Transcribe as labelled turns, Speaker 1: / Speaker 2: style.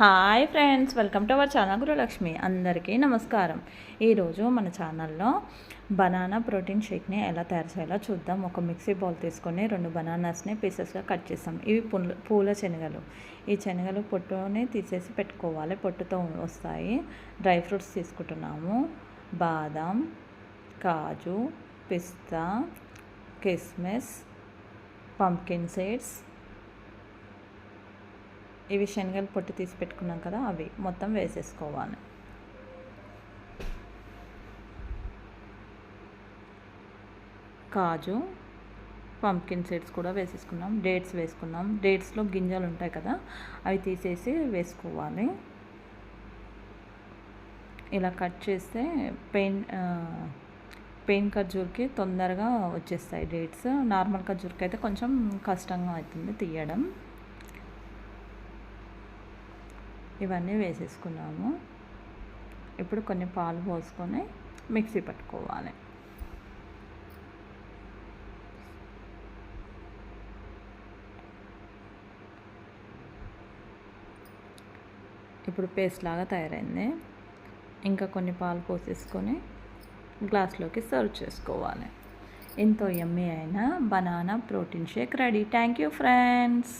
Speaker 1: Hi friends welcome to our channel Gurulakshmi. అందరికీ నమస్కారం. ఈరోజు మన ఛానల్లో బనానా ప్రోటీన్ షేక్ని ఎలా తయారు చేయాలో చూద్దాం. ఒక మిక్సీ బౌల్ తీసుకొని రెండు బనానాస్ని పీసెస్గా కట్ చేస్తాం. ఇవి పూల పూల శనగలు. ఈ శనగలు పొట్టుని తీసేసి పెట్టుకోవాలి. పొట్టుతో వస్తాయి. డ్రై ఫ్రూట్స్ తీసుకుంటున్నాము. బాదం కాజు పిస్తా కిస్మిస్ పంకిన్ సీడ్స్ ఇవి శనగలు పొట్టి తీసి పెట్టుకున్నాం కదా అవి మొత్తం వేసేసుకోవాలి. కాజు పంకిన్ సీడ్స్ కూడా వేసేసుకున్నాం డేట్స్ వేసుకున్నాం. డేట్స్లో గింజలు ఉంటాయి కదా అవి తీసేసి వేసుకోవాలి. ఇలా కట్ చేస్తే పెయిన్ పెయిన్ ఖర్జూర్కి తొందరగా వచ్చేస్తాయి డేట్స్. నార్మల్ ఖర్జూర్కి అయితే కొంచెం కష్టంగా అవుతుంది తీయడం. ఇవన్నీ వేసేసుకున్నాము. ఇప్పుడు కొన్ని పాలు పోసుకొని మిక్సీ పట్టుకోవాలి. ఇప్పుడు పేస్ట్ లాగా తయారైంది. ఇంకా కొన్ని పాలు పోసేసుకొని గ్లాస్లోకి సర్వ్ చేసుకోవాలి. ఎంతో ఎమ్మీ అయిన banana protein shake ready. Thank you friends.